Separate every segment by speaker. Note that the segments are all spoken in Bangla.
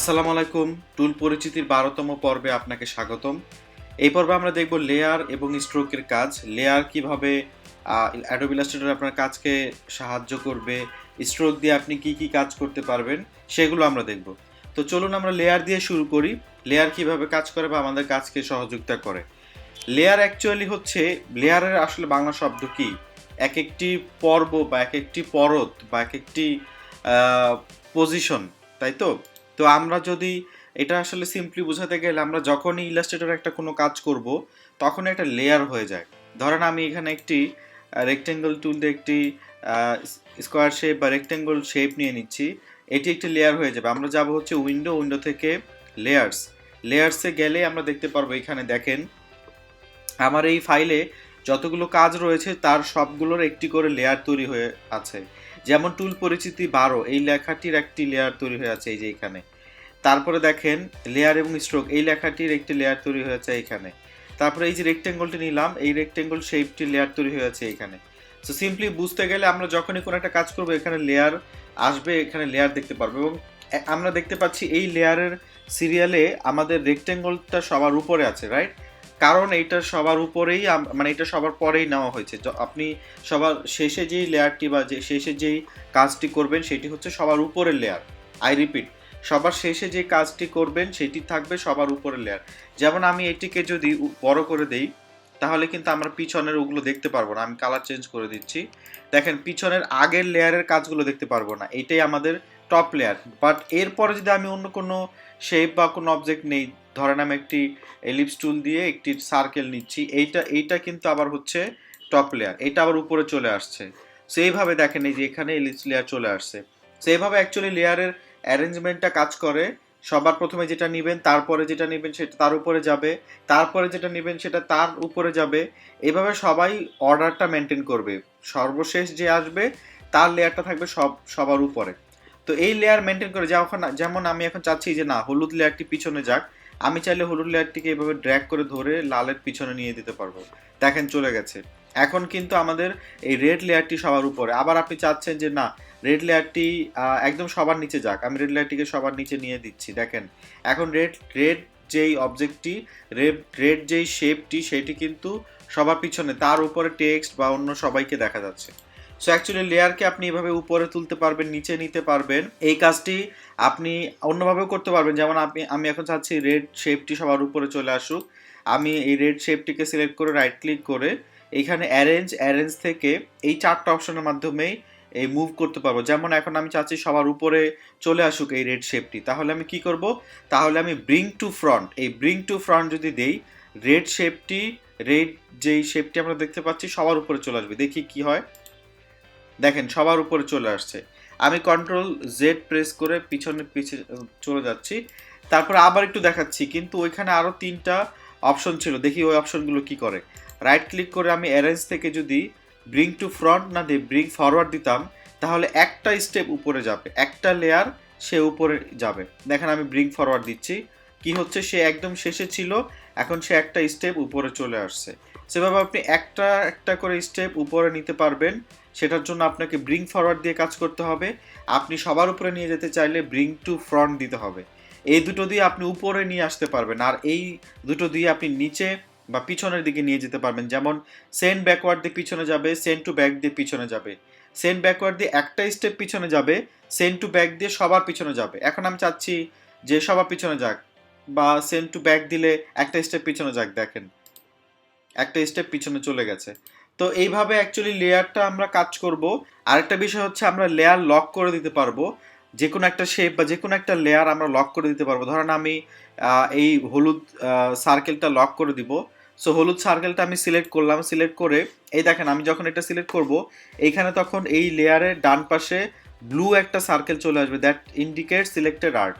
Speaker 1: আসসালামু আলাইকুম। টুল পরিচিতির বারোতম পর্বে আপনাকে স্বাগতম। এই পর্বে আমরা দেখব লেয়ার এবং স্ট্রোকের কাজ। লেয়ার কীভাবে অ্যাডোব ইলাস্ট্রেটর আপনার কাজকে সাহায্য করবে স্ট্রোক দিয়ে আপনি কি কি কাজ করতে পারবেন, সেগুলো আমরা দেখব। তো চলুন আমরা লেয়ার দিয়ে শুরু করি। লেয়ার কীভাবে কাজ করে বা আমাদের কাজকে সহযোগিতা করে। লেয়ার অ্যাকচুয়ালি হচ্ছে লেয়ারের আসলে বাংলা শব্দ কি? এক একটি পর্ব বা এক একটি পরত বা এক একটি পজিশন তাই তো? তো আমরা যদি এটা আসলে সিম্পলি বোঝাতে গেলে আমরা যখনই ইলাস্ট্রেটর একটা কোনো কাজ করব তখন একটা লেয়ার হয়ে যায়। ধরেন আমি এখানে একটি রেক্টেঙ্গল টুল দিয়ে একটি স্কোয়ার শেপ বা রেক্টেঙ্গল শেপ নিয়ে নিচ্ছি। এটি একটি লেয়ার হয়ে যাবে। আমরা যাব হচ্ছে উইন্ডো উইন্ডো থেকে লেয়ার্স লেয়ার্সে গেলে আমরা দেখতে পারব এখানে দেখেন, আমার এই ফাইলে যতগুলো কাজ রয়েছে তার সবগুলোর একটি করে লেয়ার তৈরি হয়ে আছে। যেমন টুল পরিচিতি বারো, এই লেখাটির একটি লেয়ার তৈরি হয়ে আছে এই যে এখানে। তারপরে দেখেন লেয়ার এবং স্ট্রোক এই লেখাটির একটি লেয়ার তৈরি হয়েছে এখানে। তারপরে এই যে রেক্টেঙ্গলটি নিলাম, এই রেক্টেঙ্গল শেপটি লেয়ার তৈরি হয়েছে এখানে। সো সিম্পলি বুঝতে গেলে আমরা যখনই কোনো একটা কাজ করব, এখানে লেয়ার আসবে, এখানে লেয়ার দেখতে পারব এবং আমরা দেখতে পাচ্ছি এই লেয়ারের সিরিয়ালে আমাদের রেক্টেঙ্গলটা সবার উপরে আছে রাইট কারণ এইটা সবার উপরেই মানে এটা সবার পরেই নেওয়া হয়েছে। আপনি সবার শেষে যেই লেয়ারটি বা যে শেষে যেই কাজটি করবেন, সেটি হচ্ছে সবার উপরের লেয়ার আই রিপিট সবার শেষে যে কাজটি করবেন, সেটি থাকবে সবার উপরের লেয়ার যেমন আমি এটিকে যদি বড় করে দেই, তাহলে কিন্তু আমরা পিছনের ওগুলো দেখতে পারব না। আমি কালার চেঞ্জ করে দিচ্ছি। দেখেন, পিছনের আগের লেয়ারের কাজগুলো দেখতে পারব না। এটাই আমাদের টপ লেয়ার বাট এরপরে যদি আমি অন্য কোনো শেপ বা কোনো অবজেক্ট নেই ধরেন আমি একটি এলিপস টুল দিয়ে একটি সার্কেল নিচ্ছি, এইটা এইটা কিন্তু আবার হচ্ছে টপ লেয়ার এটা আবার উপরে চলে আসছে। সো এইভাবে দেখেন এই যে এখানে এলিপস লেয়ার চলে আসছে। সো এইভাবে অ্যাকচুয়ালি লেয়ারের অ্যারেঞ্জমেন্টটা কাজ করে, সবার প্রথমে যেটা নেবেন, তারপরে যেটা নেবেন সেটা তার উপরে যাবে, তারপরে যেটা নেবেন সেটা তার উপরে যাবে, এভাবে সবাই অর্ডারটা মেনটেন করবে। সর্বশেষ যে আসবে, তার লেয়ারটা থাকবে সব, সবার উপরে। তো এই লেয়ার মেনটেন করে যখন যেমন আমি এখন চাচ্ছি যে না, হলুদ লেয়ারটি পিছনে যাক আমি চাইলে হলুদ লেয়ারটিকে এভাবে ড্র্যাগ করে ধরে লালের পিছনে নিয়ে দিতে পারব। দেখেন চলে গেছে। এখন কিন্তু আমাদের এই রেড লেয়ারটি সবার উপরে। আবার আপনি চাচ্ছেন যে না রেড লেয়ারটি একদম সবার নিচে যাক। আমি রেড লেয়ারটিকে সবার নিচে নিয়ে দিচ্ছি। দেখেন, এখন রেড রেড যেই অবজেক্টটি রেড রেড যেই শেপটি সেটি কিন্তু সবার পিছনে, তার উপরে টেক্সট বা অন্য সবাইকে দেখা যাচ্ছে। সো অ্যাকচুয়ালি লেয়ারকে আপনি এভাবে উপরে তুলতে পারবেন, নিচে নিতে পারবেন। এই কাজটি আপনি অন্যভাবেও করতে পারবেন। যেমন আপনি, আমি এখন চাচ্ছি রেড শেপটি সবার উপরে চলে আসুক। আমি এই রেড শেপটিকে সিলেক্ট করে রাইট ক্লিক করে এইখানে অ্যারেঞ্জ অ্যারেঞ্জ থেকে এই চারটা অপশনের মাধ্যমেই এই মুভ করতে পারব। যেমন এখন আমি চাচ্ছি সবার উপরে চলে আসুক এই রেড শেপটি তাহলে আমি কি করব? তাহলে আমি ব্রিং টু ফ্রন্ট এই ব্রিং টু ফ্রন্ট যদি দেই রেড শেপটি রেড যেই শেপটি আমরা দেখতে পাচ্ছি সবার উপরে চলে আসবে। দেখি কি হয়। দেখেন, সবার উপরে চলে আসছে। আমি কন্ট্রোল জেড প্রেস করে পিছনে পিছিয়ে চলে যাচ্ছি। তারপর আবার একটু দেখাচ্ছি, কিন্তু ওইখানে আরও তিনটা অপশন ছিল। দেখি ওই অপশনগুলো কি করে। রাইট ক্লিক করে আমি অ্যারেঞ্জ থেকে যদি ব্রিং টু ফ্রন্ট না দিয়ে ব্রিং ফরওয়ার্ড দিতাম, তাহলে একটা স্টেপ উপরে যাবে। একটা লেয়ার সে উপরে যাবে। দেখেন, আমি ব্রিং ফরওয়ার্ড দিচ্ছি। কি হচ্ছে? সে একদম শেষে ছিল, এখন সে একটা স্টেপ উপরে চলে আসছে। সেভাবে আপনি একটা একটা করে স্টেপ উপরে নিতে পারবেন। সেটার জন্য আপনাকে ব্রিং ফরওয়ার্ড দিয়ে কাজ করতে হবে। আপনি সবার উপরে নিয়ে যেতে চাইলে ব্রিং টু ফ্রন্ট দিতে হবে। এই দুটো দিয়ে আপনি উপরে নিয়ে আসতে পারবেন আর এই দুটো দিয়ে আপনি নিচে বা পিছনের দিকে নিয়ে যেতে পারবেন। যেমন সেন্ড ব্যাকওয়ার্ড দিয়ে পিছনে যাবে সেন্ড টু ব্যাক দিয়ে পিছনে যাবে। সেন্ড ব্যাকওয়ার্ড দিয়ে একটা স্টেপ পিছনে যাবে সেন্ড টু ব্যাক দিয়ে সবার পিছনে যাবে। এখন আমি চাচ্ছি যে সবার পিছনে যাক বা সেন্ড টু ব্যাক দিলে একটা স্টেপ পিছনে যাক, দেখেন। একটা স্টেপ পিছনে চলে গেছে। তো এইভাবে অ্যাকচুয়ালি লেয়ারটা আমরা কাজ করব। আরেকটা বিষয় হচ্ছে আমরা লেয়ার লক করে দিতে পারব। যে কোনো একটা শেপ বা যে কোনো একটা লেয়ার আমরা লক করে দিতে পারব। ধরেন আমি এই হলুদ সার্কেলটা লক করে দিব। সো হলুদ সার্কেলটা আমি সিলেক্ট করলাম। সিলেক্ট করে, এই দেখেন আমি যখন এটা সিলেক্ট করব, এইখানে তখন এই লেয়ারের ডান পাশে ব্লু একটা সার্কেল চলে আসবে। দ্যাট ইন্ডিকেট সিলেক্টেড আর্ট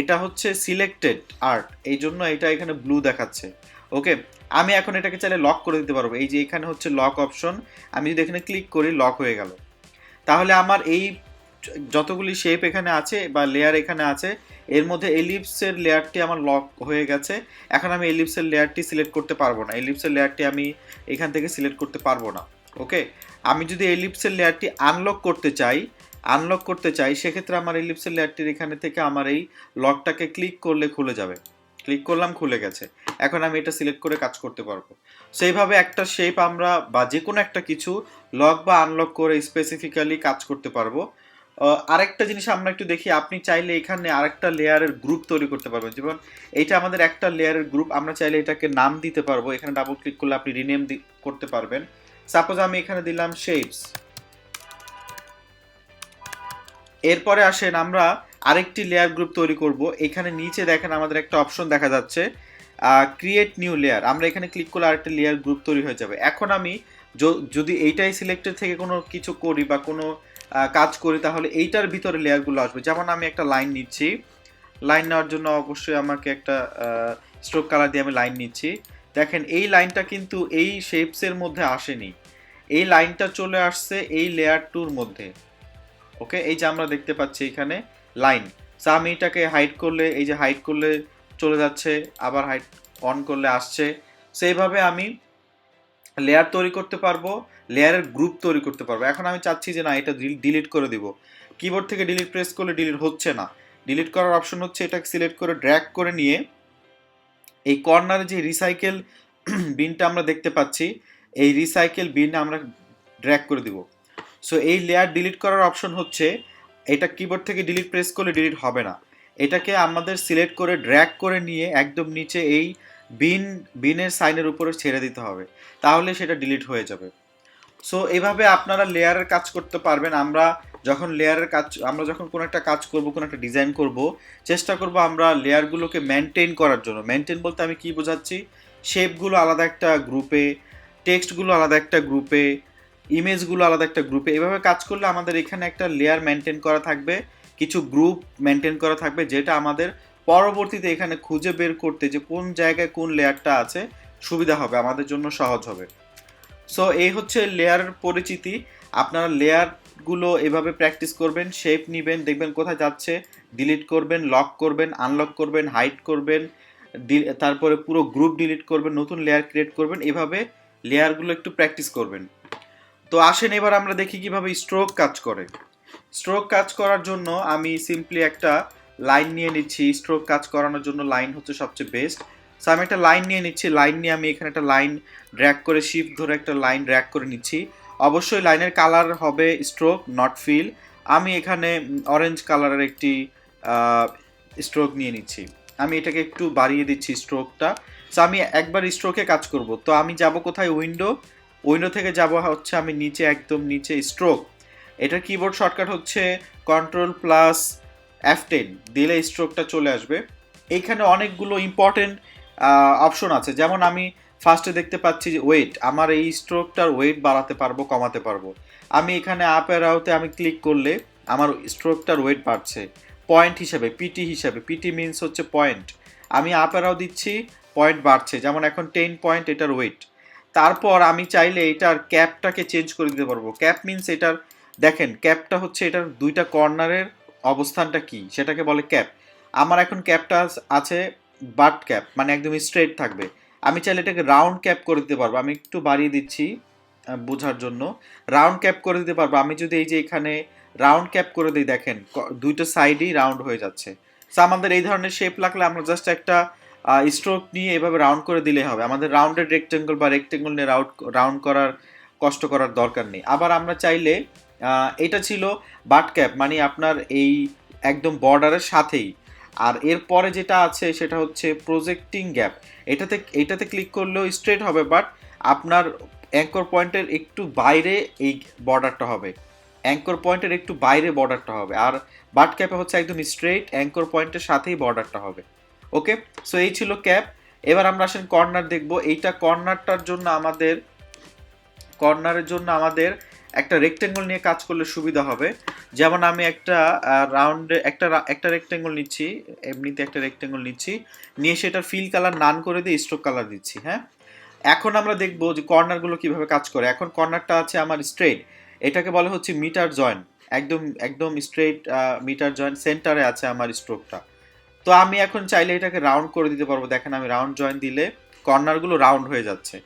Speaker 1: এটা হচ্ছে সিলেক্টেড আর্ট এই জন্য এটা এখানে ব্লু দেখাচ্ছে। ওকে, আমি এখন এটাকে চাইলে লক করে দিতে পারব। এই যে এখানে হচ্ছে লক অপশন আমি যদি এখানে ক্লিক করি লক হয়ে গেল। তাহলে আমার এই যতগুলি শেপ এখানে আছে বা লেয়ার এখানে আছে, এর মধ্যে এলিপসের লেয়ারটি আমার লক হয়ে গেছে। এখন আমি এলিপসের লেয়ারটি সিলেক্ট করতে পারব না। এলিপসের লেয়ারটি আমি এখান থেকে সিলেক্ট করতে পারব না। ওকে? আমি যদি এলিপসের লেয়ারটি আনলক করতে চাই আনলক করতে চাই, সেক্ষেত্রে আমার এলিপসের লেয়ারটির এখানে থেকে আমার এই লকটাকে ক্লিক করলে খুলে যাবে। ক্লিক করলাম, খুলে গেছে। এখন আমি এটা সিলেক্ট করে কাজ করতে পারব। সেইভাবে একটা শেপ আমরা বা যে কোনো একটা কিছু লক বা আনলক করে স্পেসিফিক্যালি কাজ করতে পারব। আরেকটা জিনিস আমরা একটু দেখি, আপনি চাইলে এখানে আরেকটা লেয়ারের গ্রুপ তৈরি করতে পারবেন। যেমন এইটা আমাদের একটা লেয়ারের গ্রুপ আমরা চাইলে এটাকে নাম দিতে পারব। এখানে ডাবল ক্লিক করলে আপনি রিনেম করতে পারবেন। সাপোজ আমি এখানে দিলাম শেপস এরপরে আসেন আমরা আরেকটি লেয়ার গ্রুপ তৈরি করব। এখানে নিচে দেখেন আমাদের একটা অপশন দেখা যাচ্ছে ক্রিয়েট নিউ লেয়ার আমরা এখানে ক্লিক করলে আরেকটা লেয়ার গ্রুপ তৈরি হয়ে যাবে। এখন আমি যদি এইটাই সিলেক্টেড থেকে কোনো কিছু করি বা কোনো কাজ করি, তাহলে এইটার ভিতরে লেয়ারগুলো আসবে। যেমন আমি একটা লাইন নিচ্ছি। লাইন নেওয়ার জন্য অবশ্যই আমাকে একটা স্ট্রোক কালার দিয়ে আমি লাইন নিচ্ছি। দেখেন, এই লাইনটা কিন্তু এই শেপসের মধ্যে আসেনি। এই লাইনটা চলে আসছে এই লেয়ার টুর মধ্যে। ওকে এই যে আমরা দেখতে পাচ্ছি এখানে। লাইন। সো আমি এটাকে হাইড করলে, এই যে হাইড করলে চলে যাচ্ছে, আবার হাইড অন করলে আসছে। সেইভাবে আমি লেয়ার তৈরি করতে পারব লেয়ারের গ্রুপ তৈরি করতে পারব। এখন আমি চাচ্ছি যে না, এটা ডিলিট করে দিব। কিবোর্ড থেকে ডিলিট প্রেস করলে ডিলিট হচ্ছে না। ডিলিট করার অপশন হচ্ছে এটাকে সিলেক্ট করে ড্র্যাগ করে নিয়ে এই কর্নারে যে রিসাইকেল বিনটা আমরা দেখতে পাচ্ছি, এই রিসাইকেল বিন আমরা ড্র্যাগ করে দিব। সো এই লেয়ার ডিলিট করার অপশন হচ্ছে এটা কিবোর্ড থেকে ডিলিট প্রেস করলে ডিলিট হবে না। এটাকে আমাদের সিলেক্ট করে ড্র্যাগ করে নিয়ে একদম নিচে এই বিন বিনের সাইনের উপরে ছেড়ে দিতে হবে। তাহলে সেটা ডিলিট হয়ে যাবে। সো এভাবে আপনারা লেয়ারের কাজ করতে পারবেন। আমরা যখন লেয়ারের কাজ আমরা যখন কোনো একটা কাজ করব, কোনো একটা ডিজাইন করব, চেষ্টা করব আমরা লেয়ারগুলোকে মেনটেন করার জন্য। মেনটেন বলতে আমি কি বোঝাচ্ছি? শেপগুলো আলাদা একটা গ্রুপে টেক্সটগুলো আলাদা একটা গ্রুপে ইমেজগুলো আলাদা একটা গ্রুপে এভাবে কাজ করলে আমাদের এখানে একটা লেয়ার মেনটেন করা থাকবে, কিছু গ্রুপ মেনটেন করা থাকবে, যেটা আমাদের পরবর্তীতে এখানে খুঁজে বের করতে যে কোন জায়গায় কোন লেয়ারটা আছে, সুবিধা হবে, আমাদের জন্য সহজ হবে। সো এই হচ্ছে লেয়ার পরিচিতি। আপনারা লেয়ারগুলো এভাবে প্র্যাকটিস করবেন শেপ নেবেন, দেখবেন কোথায় যাচ্ছে ডিলিট করবেন লক করবেন আনলক করবেন হাইড করবেন তারপরে পুরো গ্রুপ ডিলিট করবেন, নতুন লেয়ার ক্রিয়েট করবেন, এভাবে লেয়ারগুলো একটু প্র্যাকটিস করবেন। তো আসেন, এবার আমরা দেখি কীভাবে স্ট্রোক কাজ করে। স্ট্রোক কাজ করার জন্য আমি সিম্পলি একটা লাইন নিয়ে নিচ্ছি। স্ট্রোক কাজ করানোর জন্য লাইন হচ্ছে সবচেয়ে বেস্ট সো আমি একটা লাইন নিয়ে নিচ্ছি। লাইন নিয়ে আমি এখানে একটা লাইন ড্র্যাগ করে শিফট ধরে একটা লাইন ড্র্যাগ করে নিচ্ছি। অবশ্যই লাইনের কালার হবে স্ট্রোক নট ফিল আমি এখানে অরেঞ্জ কালারের একটি স্ট্রোক নিয়ে নিচ্ছি। আমি এটাকে একটু বাড়িয়ে দিচ্ছি স্ট্রোকটা সো আমি একবার স্ট্রোকে কাজ করব। তো আমি যাব কোথায়? উইন্ডো উইন্ডো থেকে যাব হচ্ছে আমি নিচে, একদম নিচে স্ট্রোক এটার কিবোর্ড শর্টকাট হচ্ছে কন্ট্রোল প্লাস এফ টেন দিলে স্ট্রোকটা চলে আসবে। এইখানে অনেকগুলো ইম্পর্টেন্ট অপশন আছে। যেমন আমি ফার্স্টে দেখতে পাচ্ছি যে ওয়েট আমার এই স্ট্রোকটার ওয়েট বাড়াতে পারব, কমাতে পারব। আমি এখানে আপ অ্যারাউতে আমি ক্লিক করলে আমার স্ট্রোকটার ওয়েট বাড়ছে। পয়েন্ট হিসাবে পিটি হিসাবে। পিটি মিনস হচ্ছে পয়েন্ট আমি আপ অ্যারাও দিচ্ছি পয়েন্ট বাড়ছে। যেমন এখন টেন পয়েন্ট এটার ওয়েট তারপর আমি চাইলে এটার ক্যাপটাকে চেঞ্জ করে দিতে পারব। ক্যাপ মিনস এটার, দেখেন, ক্যাপটা হচ্ছে এটার দুইটা কর্নারের অবস্থানটা কি? সেটাকে বলে ক্যাপ। আমার এখন ক্যাপটা আছে বাট ক্যাপ মানে একদম স্ট্রেট থাকবে। আমি চাইলে এটাকে রাউন্ড ক্যাপ করে দিতে পারব। আমি একটু বাড়িয়ে দিচ্ছি বোঝার জন্য। রাউন্ড ক্যাপ করে দিতে পারব। আমি যদি এই যে এখানে রাউন্ড ক্যাপ করে দিই, দেখেন দুইটা সাইডেই রাউন্ড হয়ে যাচ্ছে। সো আমাদের এই ধরনের শেপ লাগলে আমরা জাস্ট একটা স্ট্রোক নিয়ে এভাবে রাউন্ড করে দিলে হবে। আমাদের রাউন্ডেড রেক্টেঙ্গল বা রেক্টেঙ্গল নিয়ে রাউন্ড রাউন্ড করার, কষ্ট করার দরকার নেই। আবার আমরা চাইলে এটা ছিল বাট ক্যাপ মানে আপনার এই একদম বর্ডারের সাথেই। আর এরপরে যেটা আছে, সেটা হচ্ছে প্রজেক্টিং গ্যাপ এটাতে এটাতে ক্লিক করলেও স্ট্রেট হবে বাট আপনার অ্যাঙ্কর পয়েন্টের একটু বাইরে এই বর্ডারটা হবে। অ্যাঙ্কর পয়েন্টের একটু বাইরে বর্ডারটা হবে। আর বাট ক্যাপে হচ্ছে একদম স্ট্রেট অ্যাঙ্কর পয়েন্টের সাথেই বর্ডারটা হবে। ওকে? সো এই ছিল ক্যাপ। এবার আমরা আসেন কর্নার দেখব। এইটা কর্নারটার জন্য আমাদের, কর্নারের জন্য আমাদের একটা রেক্টেঙ্গল নিয়ে কাজ করলে সুবিধা হবে। যেমন আমি একটা রাউন্ডে একটা একটা রেক্টেঙ্গল নিচ্ছি, এমনিতে একটা রেক্টেঙ্গল নিচ্ছি। নিয়ে সেটার ফিল কালার নান করে দিয়ে স্ট্রোক কালার দিচ্ছি হ্যাঁ? এখন আমরা দেখব যে কর্নারগুলো কীভাবে কাজ করে। এখন কর্নারটা আছে আমার স্ট্রেট এটাকে বলা হচ্ছে মিটার জয়েন্ট একদম একদম স্ট্রেট মিটার জয়েন্ট সেন্টারে আছে আমার স্ট্রোকটা তো আমি এখন চাইলে এটাকে রাউন্ড করে দিতে পারব। দেখেন আমি রাউন্ড জয়েন দিলে কর্নারগুলো রাউন্ড হয়ে যাচ্ছে।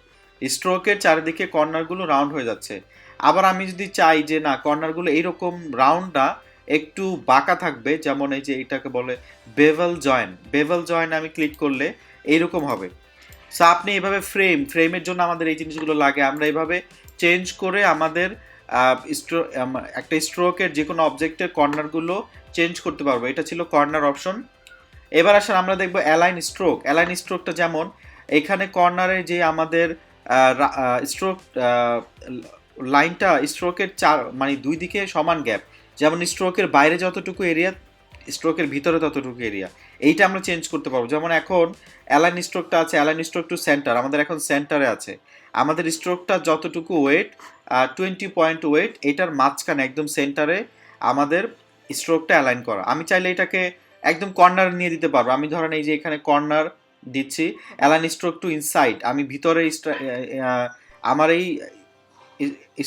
Speaker 1: স্ট্রোকের চারিদিকে কর্নারগুলো রাউন্ড হয়ে যাচ্ছে। আবার আমি যদি চাই যে না কর্নারগুলো এইরকম রাউন্ডটা একটু বাঁকা থাকবে, যেমন এই যে এটাকে বলে বেভেল জয়েন বেভেল জয়েন আমি ক্লিক করলে এইরকম হবে। সো আপনি এভাবে ফ্রেম ফ্রেমের জন্য আমাদের এই জিনিসগুলো লাগে। আমরা এভাবে চেঞ্জ করে আমাদের স্ট্রো- একটা স্ট্রোকের যে কোনো অবজেক্টের কর্নারগুলো চেঞ্জ করতে পারব। এটা ছিল কর্নার অপশন এবার আসেন আমরা দেখব অ্যালাইন স্ট্রোক অ্যালাইন স্ট্রোকটা যেমন, এখানে কর্নারে যে আমাদের স্ট্রোক লাইনটা স্ট্রোকের চার মানে দুই দিকে সমান গ্যাপ যেমন স্ট্রোকের বাইরে যতটুকু এরিয়া স্ট্রোকের ভিতরে ততটুকু এরিয়া এইটা আমরা চেঞ্জ করতে পারব। যেমন এখন অ্যালাইন স্ট্রোকটা আছে অ্যালাইন স্ট্রোক টু সেন্টার আমাদের এখন সেন্টারে আছে। আমাদের স্ট্রোকটা যতটুকু ওয়েট টোয়েন্টি পয়েন্ট ওয়েট এটার মাঝখানে একদম সেন্টারে আমাদের স্ট্রোকটা অ্যালাইন করা। আমি চাইলে এটাকে একদম কর্নার নিয়ে দিতে পারব। আমি ধরেন এই যে এখানে কর্নার দিচ্ছি অ্যালান স্ট্রোক টু ইনসাইড আমি ভিতরে আমার এই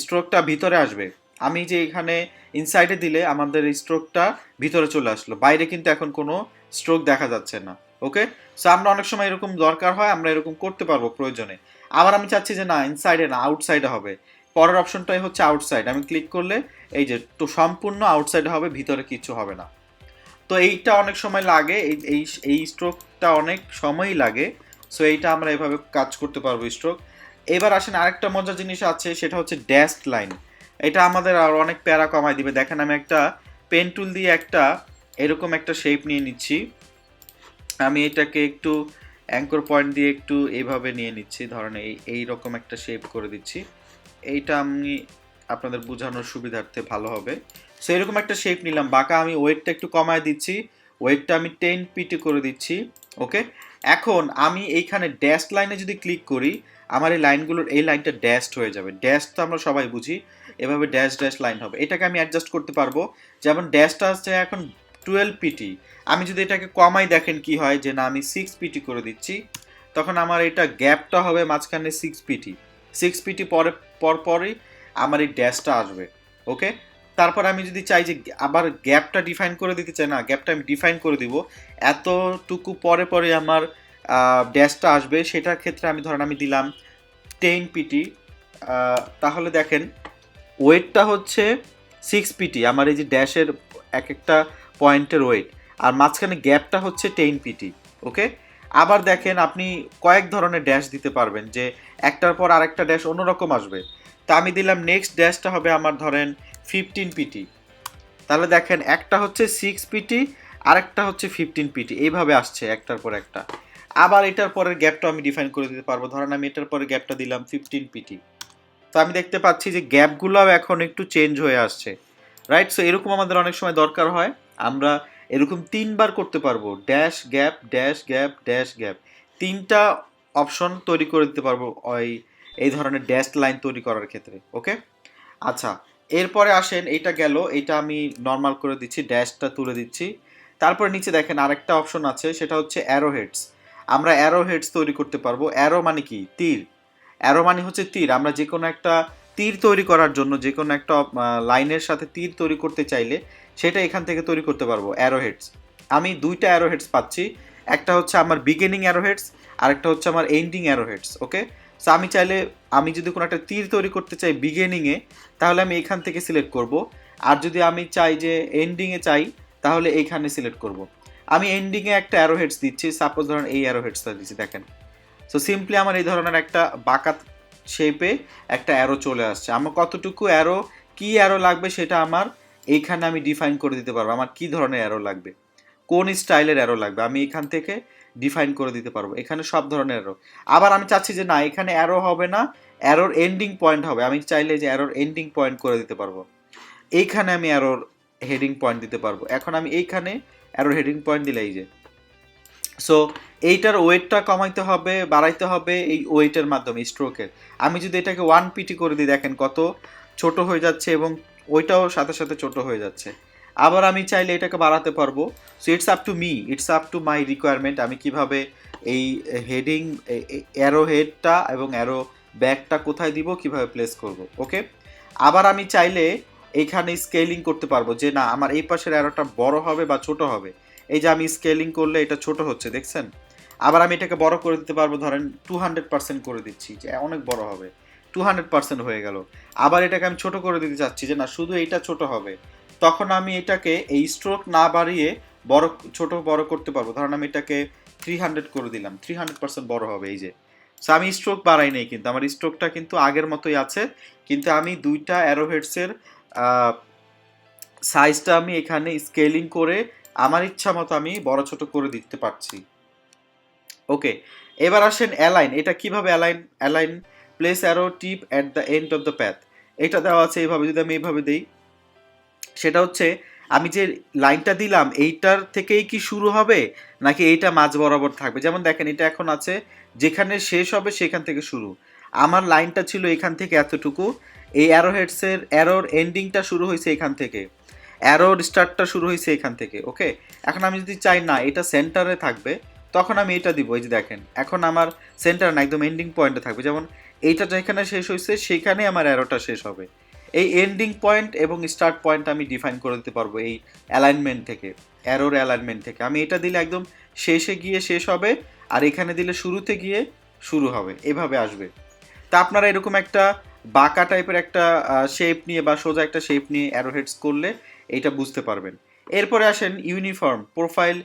Speaker 1: স্ট্রোকটা ভিতরে আসবে। আমি যে এখানে ইনসাইডে দিলে আমাদের স্ট্রোকটা ভিতরে চলে আসলো। বাইরে কিন্তু এখন কোনো স্ট্রোক দেখা যাচ্ছে না ওকে সো আমরা অনেক সময় এরকম দরকার হয়, আমরা এরকম করতে পারব প্রয়োজনে। আবার আমি চাচ্ছি যে না ইনসাইডে না আউটসাইডে হবে। পরের অপশনটাই হচ্ছে আউটসাইড আমি ক্লিক করলে এই যে, তো সম্পূর্ণ আউটসাইডে হবে, ভিতরে কিছু হবে না। তো এইটা অনেক সময় লাগে, এই এই স্ট্রোকটা অনেক সময়ই লাগে সো এইটা আমরা এভাবে কাজ করতে পারব স্ট্রোক এবার আসেন আরেকটা মজার জিনিস আছে, সেটা হচ্ছে ড্যাস্ট লাইন এটা আমাদের আর অনেক প্যারা কমায় দিবে। দেখেন আমি একটা পেন টুল দিয়ে একটা এরকম একটা শেপ নিয়ে নিচ্ছি। আমি এটাকে একটু অ্যাঙ্কর পয়েন্ট দিয়ে একটু এইভাবে নিয়ে নিচ্ছি। ধরেন এই এই রকম একটা শেপ করে দিচ্ছি। এইটা আমি আপনাদের বোঝানোর সুবিধার্থে ভালো হবে। সো এরকম একটা শেপ নিলাম। বাঁকা আমি ওয়েটটা একটু কমায় দিচ্ছি। ওয়েটটা আমি টেন পিটি করে দিচ্ছি। ওকে এখন আমি এইখানে ড্যাশ লাইনে যদি ক্লিক করি, আমার এই লাইনগুলোর এই লাইনটা ড্যাশড হয়ে যাবে। ড্যাশ তো আমরা সবাই বুঝি। এভাবে ড্যাশ ড্যাশ লাইন হবে। এটাকে আমি অ্যাডজাস্ট করতে পারব। যেমন ড্যাশটা আছে এখন টুয়েলভ পিটি আমি যদি এটাকে কমাই, দেখেন কি হয় যে না, আমি সিক্স পিটি করে দিচ্ছি। তখন আমার এটা গ্যাপটা হবে মাঝখানে সিক্স পিটি সিক্স পিটি পরে পর পরই আমার এই ড্যাশটা আসবে। ওকে তারপর আমি যদি চাই যে আবার গ্যাপটা ডিফাইন করে দিতে চাই, না, গ্যাপটা আমি ডিফাইন করে দিব। এতটুকু পরে পরে আমার ড্যাশটা আসবে, সেটার ক্ষেত্রে আমি ধরেন আমি দিলাম টেন পিটি তাহলে দেখেন ওয়েটটা হচ্ছে সিক্স পিটি আমার এই যে ড্যাশের এক একটা পয়েন্টের ওয়েট। আর মাঝখানে গ্যাপটা হচ্ছে টেন পিটি ওকে? আবার দেখেন আপনি কয়েক ধরনের ড্যাশ দিতে পারবেন, যে একটার পর আরেকটা ড্যাশ অন্যরকম আসবে। তা আমি দিলাম নেক্সট ড্যাশটা হবে আমার ধরেন ফিফটিন পিটি তাহলে দেখেন, একটা হচ্ছে সিক্স পিটি আরেকটা হচ্ছে ফিফটিন পিটি এইভাবে আসছে একটার পর একটা। আবার এটার পরের গ্যাপটা আমি ডিফাইন করে দিতে পারব। ধরেন আমি এটার পরে গ্যাপটা দিলাম ফিফটিন পিটি তো আমি দেখতে পাচ্ছি যে গ্যাপগুলোও এখন একটু চেঞ্জ হয়ে আসছে। রাইট সো এরকম আমাদের অনেক সময় দরকার হয়। আমরা এরকম তিনবার করতে পারব। Dash gap dash gap dash gap তিনটা অপশন তৈরি করে দিতে পারব ওই এই ধরনের ড্যাশ লাইন তৈরি করার ক্ষেত্রে। ওকে আচ্ছা এরপরে আসেন, এইটা গেল, এইটা আমি নর্মাল করে দিচ্ছি, ড্যাশটা তুলে দিচ্ছি। তারপরে নিচে দেখেন আরেকটা অপশন আছে, সেটা হচ্ছে অ্যারো হেডস আমরা অ্যারো হেডস তৈরি করতে পারব। অ্যারো মানে কি? তীর। অ্যারো মানে হচ্ছে তীর। আমরা যে কোনো একটা তীর তৈরি করার জন্য যে কোনো একটা লাইনের সাথে তীর তৈরি করতে চাইলে, সেটা এখান থেকে তৈরি করতে পারব অ্যারো হেডস আমি দুইটা অ্যারো হেডস পাচ্ছি। একটা হচ্ছে আমার বিগিনিং অ্যারো হেডস আরেকটা হচ্ছে আমার ending arrow heads okay so আমি চাইলে, আমি যদি কোনো একটা তীর তৈরি করতে চাই বিগিনিংয়ে তাহলে আমি এখান থেকে সিলেক্ট করব। আর যদি আমি চাই যে এন্ডিংয়ে চাই, তাহলে এইখানে সিলেক্ট করব। আমি এন্ডিংয়ে একটা অ্যারো হেডস দিচ্ছি। সাপোজ ধরুন এই অ্যারো হেডসটা দিচ্ছি, দেখেন। সো সিম্পলি আমার এই ধরনের একটা বাঁকা শেপে একটা অ্যারো চলে আসছে। আমার কতটুকু অ্যারো কি অ্যারো লাগবে সেটা আমার এইখানে আমি ডিফাইন করে দিতে পারব। আমার কি ধরনের অ্যারো লাগবে? কোন স্টাইলের অ্যারো লাগবে? আমি এখান থেকে ডিফাইন করে দিতে পারব। এখানে সব ধরনের অ্যারো আবার আমি চাচ্ছি যে না, এখানে অ্যারো হবে না অ্যারোর এন্ডিং পয়েন্ট হবে। আমি চাইলে যে অ্যারোর এন্ডিং পয়েন্ট করে দিতে পারব। এইখানে আমি অ্যারোর হেডিং পয়েন্ট দিতে পারব। এখন আমি এইখানে অ্যারোর হেডিং পয়েন্ট দিলে এই যে। সো এইটার ওয়েটটা কমাইতে হবে, বাড়াইতে হবে এই ওয়েটের মাধ্যমে স্ট্রোকের আমি যদি এটাকে ওয়ান পিটি করে দিই, দেখেন কত ছোট হয়ে যাচ্ছে এবং ওইটাও সাথে সাথে ছোট হয়ে যাচ্ছে। আবার আমি চাইলে এটাকে বাড়াতে পারব। So it's up to me it's up to my requirement আমি কীভাবে এই হেডিং অ্যারো হেডটা এবং অ্যারো ব্যাকটা কোথায় দিব, কীভাবে প্লেস করব ওকে আবার আমি চাইলে এইখানে স্কেলিং করতে পারব, যে না, আমার এই পাশের অ্যারোটা বড় হবে বা ছোট হবে। এই যে আমি স্কেলিং করলে এটা ছোট হচ্ছে, দেখছেন? আবার আমি এটাকে বড় করে দিতে পারব, ধরেন টু হান্ড্রেড পার্সেন্ট করে দিচ্ছি, যে অনেক বড় হবে। টু হান্ড্রেড পার্সেন্ট হয়ে গেল। আবার এটাকে আমি ছোট করে দিতে চাচ্ছি, যে না, শুধু এইটা ছোট হবে। তখন আমি এটাকে এই স্ট্রোক না বাড়িয়ে বড়, ছোট বড় করতে পারব। ধরেন আমি এটাকে থ্রি হান্ড্রেড করে দিলাম। থ্রি হান্ড্রেড পার্সেন্ট বড় হবে এই যে। সো আমি স্ট্রোক বাড়াই নেই কিন্তু। আমার স্ট্রোকটা কিন্তু আগের মতোই আছে। কিন্তু আমি দুইটা অ্যারোহেডসের সাইজটা আমি এখানে স্কেলিং করে আমার ইচ্ছা মতো আমি বড় ছোট করে দিতে পারছি। ওকে এবার আসেন অ্যালাইন এটা কীভাবে align align place arrow tip at the end of the path এটা দেওয়া আছে এইভাবে। যদি আমি এইভাবে দিই সেটা হচ্ছে, আমি যে লাইনটা দিলাম, এইটার থেকেই কি শুরু হবে? নাকি এইটা মাঝ বরাবর থাকবে? যেমন দেখেন, এটা এখন আছে, যেখানে শেষ হবে সেখান থেকে শুরু। আমার লাইনটা ছিল এখান থেকে এতটুকু। এই অ্যারো হেডসের অ্যারোর এন্ডিংটা শুরু হয়েছে এখান থেকে। অ্যারোর স্টার্টটা শুরু হয়েছে এখান থেকে ওকে এখন আমি যদি চাই, না, এটা সেন্টারে থাকবে, তখন আমি এটা দিব, এই যে দেখেন। এখন আমার সেন্টার না, একদম এন্ডিং পয়েন্টে থাকবে। যেমন, এইটা যেখানে শেষ হয়েছে, সেখানে আমার অ্যারোটা শেষ হবে। এই এন্ডিং পয়েন্ট এবং স্টার্ট পয়েন্ট আমি ডিফাইন করে দিতে পারব এই অ্যালাইনমেন্ট থেকে অ্যারোর অ্যালাইনমেন্ট থেকে। আমি এটা দিলে একদম শেষে গিয়ে শেষ হবে, আর এখানে দিলে শুরুতে গিয়ে শুরু হবে, এভাবে আসবে। তা আপনারা এরকম একটা বাঁকা টাইপের একটা শেপ নিয়ে বা সোজা একটা শেপ নিয়ে অ্যারো হেডস করলে এইটা বুঝতে পারবেন। এরপরে আসেন ইউনিফর্ম প্রোফাইল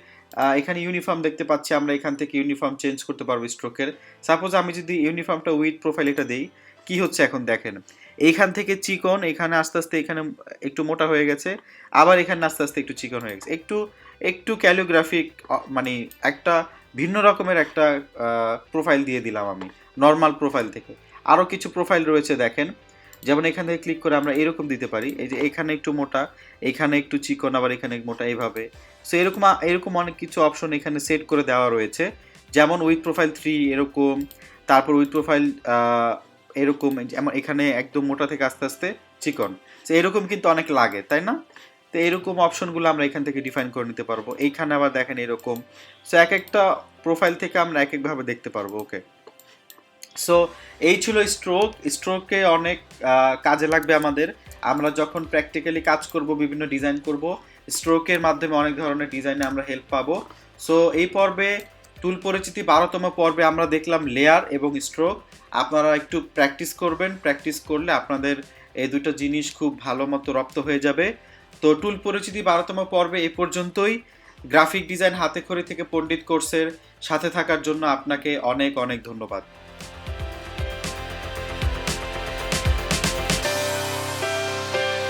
Speaker 1: এখানে ইউনিফর্ম দেখতে পাচ্ছি আমরা, এখান থেকে ইউনিফর্ম চেঞ্জ করতে পারব স্ট্রোকের সাপোজ আমি যদি ইউনিফর্মটা উইথ প্রোফাইল এটা দিই, কি হচ্ছে এখন দেখেন? এইখান থেকে চিকন, এখানে আস্তে আস্তে এখানে একটু মোটা হয়ে গেছে, আবার এখানে আস্তে আস্তে একটু চিকন হয়ে গেছে। একটু একটু ক্যালিওগ্রাফিক মানে একটা ভিন্ন রকমের একটা প্রোফাইল দিয়ে দিলাম আমি নর্মাল প্রোফাইল থেকে। আরও কিছু প্রোফাইল রয়েছে দেখেন, যেমন এখান থেকে ক্লিক করে আমরা এরকম দিতে পারি, এই যে এখানে একটু মোটা, এখানে একটু চিকন, আবার এখানে মোটা এইভাবে। সো এরকম এরকম অনেক কিছু অপশন এখানে সেট করে দেওয়া রয়েছে, যেমন উইথ প্রোফাইল থ্রি এরকম, তারপর উইথ প্রোফাইল এরকম যেমন এখানে একদম মোটা থেকে আস্তে আস্তে চিকন। তো এরকম কিন্তু অনেক লাগে, তাই না? তো এরকম অপশনগুলো আমরা এখান থেকে ডিফাইন করে নিতে পারব। এইখানে আবার দেখেন এরকম। সো এক একটা প্রোফাইল থেকে আমরা এক একভাবে দেখতে পারব ওকে সো এই ছিল স্ট্রোক স্ট্রোকে অনেক কাজে লাগবে আমাদের। আমরা যখন প্র্যাকটিক্যালি কাজ করব, বিভিন্ন ডিজাইন করব স্ট্রোকের মাধ্যমে অনেক ধরনের ডিজাইনে আমরা হেল্প পাবো। সো এই পর্বে টুল পরিচিতি বারোতম পর্বে আমরা দেখলাম লেয়ার এবং স্ট্রোক আপনারা একটু প্র্যাকটিস করবেন। প্র্যাকটিস করলে আপনাদের এই দুটো জিনিস খুব ভালো মতো রপ্ত হয়ে যাবে। তো টুল পরিচিতি বারোতম পর্বে এ পর্যন্তই। গ্রাফিক ডিজাইন হাতে খড়ি থেকে পণ্ডিত কোর্সের সাথে থাকার জন্য আপনাকে অনেক অনেক ধন্যবাদ।